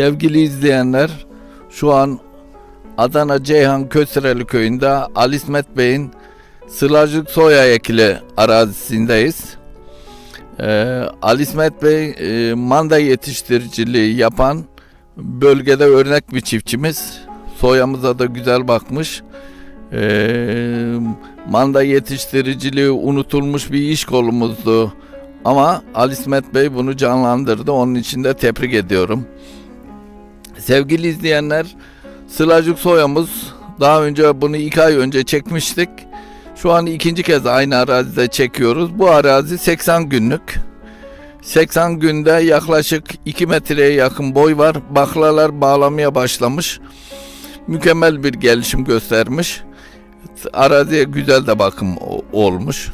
Sevgili izleyenler, şu an Adana Ceyhan Kösreli köyünde Ali İsmet Bey'in Sılacık Soya Ekili arazisindeyiz. Ee, Ali İsmet Bey e, manda yetiştiriciliği yapan bölgede örnek bir çiftçimiz. Soyamıza da güzel bakmış. Ee, manda yetiştiriciliği unutulmuş bir iş kolumuzdu. Ama Ali İsmet Bey bunu canlandırdı. Onun için de tebrik ediyorum. Sevgili izleyenler, Sılacık soyamız daha önce bunu iki ay önce çekmiştik. Şu an ikinci kez aynı arazide çekiyoruz. Bu arazi 80 günlük. 80 günde yaklaşık 2 metreye yakın boy var. Baklalar bağlamaya başlamış. Mükemmel bir gelişim göstermiş. Araziye güzel de bakım olmuş.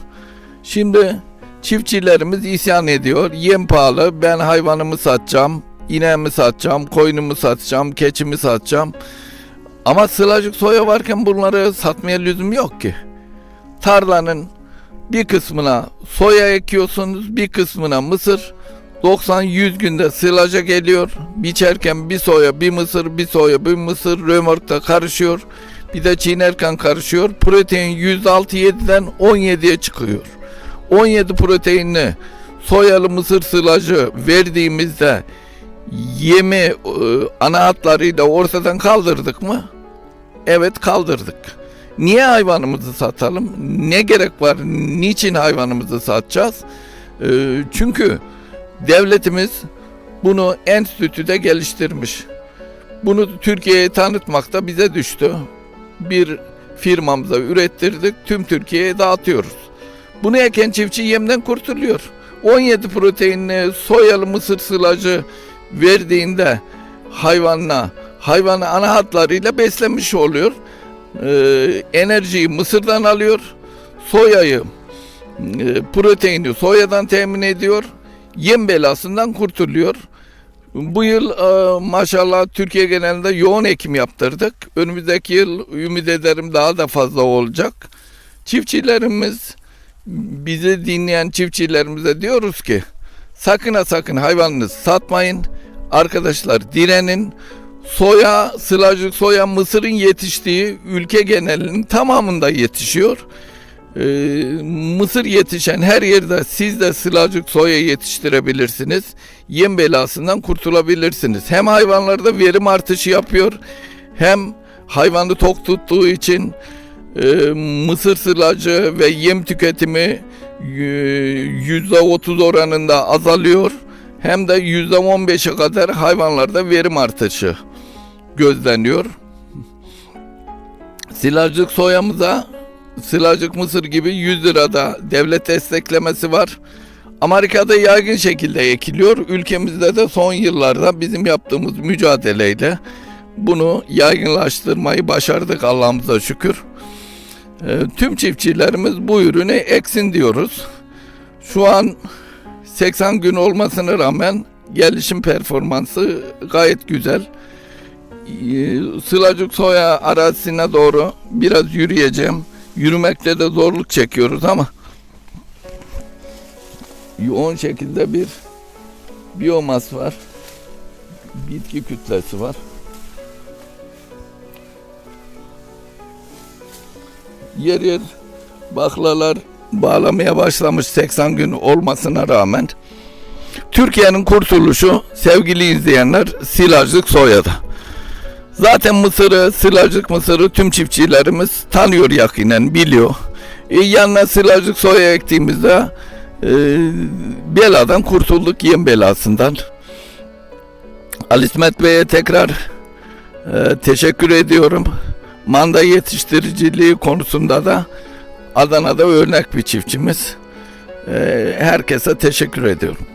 Şimdi çiftçilerimiz isyan ediyor. Yem pahalı. Ben hayvanımı satacağım. İneğimi satacağım. Koyunumu satacağım. Keçimi satacağım. Ama sılacık soya varken bunları satmaya lüzum yok ki. Tarlanın bir kısmına soya ekiyorsunuz, bir kısmına mısır. 90-100 günde sılaca geliyor. Biçerken bir soya, bir mısır, bir soya, bir mısır römorkta karışıyor. Bir de çiğnerken karışıyor. Protein %6-7'den 17'ye çıkıyor. 17 proteinli soyalı mısır sılacı verdiğimizde yemi e, ana hatlarıyla ortadan kaldırdık mı? Evet kaldırdık. Niye hayvanımızı satalım? Ne gerek var? Niçin hayvanımızı satacağız? E, çünkü devletimiz bunu enstitüde geliştirmiş. Bunu Türkiye'ye tanıtmakta bize düştü. Bir firmamıza ürettirdik, tüm Türkiye'ye dağıtıyoruz. Bunu eken çiftçi yemden kurtuluyor. 17 proteinli soyalı mısır sılacı verdiğinde hayvanına hayvanı ana hatlarıyla beslemiş oluyor. Ee, enerjiyi mısırdan alıyor. Soyayı e, proteini soyadan temin ediyor. Yem belasından kurtuluyor. Bu yıl e, maşallah Türkiye genelinde yoğun ekim yaptırdık. Önümüzdeki yıl ümit ederim daha da fazla olacak. Çiftçilerimiz bizi dinleyen çiftçilerimize diyoruz ki sakın ha sakın hayvanınızı satmayın. Arkadaşlar direnin. Soya, sılacık soya, mısırın yetiştiği ülke genelinin tamamında yetişiyor. Ee, mısır yetişen her yerde siz de sılacık soya yetiştirebilirsiniz. Yem belasından kurtulabilirsiniz. Hem hayvanlarda verim artışı yapıyor hem hayvanı tok tuttuğu için e, mısır sılacı ve yem tüketimi yüzde otuz oranında azalıyor. Hem de yüzde on beşe kadar hayvanlarda verim artışı gözleniyor. Silajlık soyamıza silajlık mısır gibi 100 lirada devlet desteklemesi var. Amerika'da yaygın şekilde ekiliyor. Ülkemizde de son yıllarda bizim yaptığımız mücadeleyle bunu yaygınlaştırmayı başardık Allah'ımıza şükür. Ee, tüm çiftçilerimiz bu ürünü eksin diyoruz. Şu an 80 gün olmasına rağmen gelişim performansı gayet güzel. Ee, Sılacık soya arazisine doğru biraz yürüyeceğim. Yürümekte de zorluk çekiyoruz ama yoğun şekilde bir biyomas var. Bitki kütlesi var. yer yer baklalar bağlamaya başlamış 80 gün olmasına rağmen Türkiye'nin kurtuluşu sevgili izleyenler silajlık soyada. Zaten mısırı, silajlık mısırı tüm çiftçilerimiz tanıyor yakinen, biliyor. E, yanına silajlık soya ektiğimizde e, beladan kurtulduk, yem belasından. Ali İsmet Bey'e tekrar e, teşekkür ediyorum manda yetiştiriciliği konusunda da Adana'da örnek bir çiftçimiz. Ee, Herkese teşekkür ediyorum.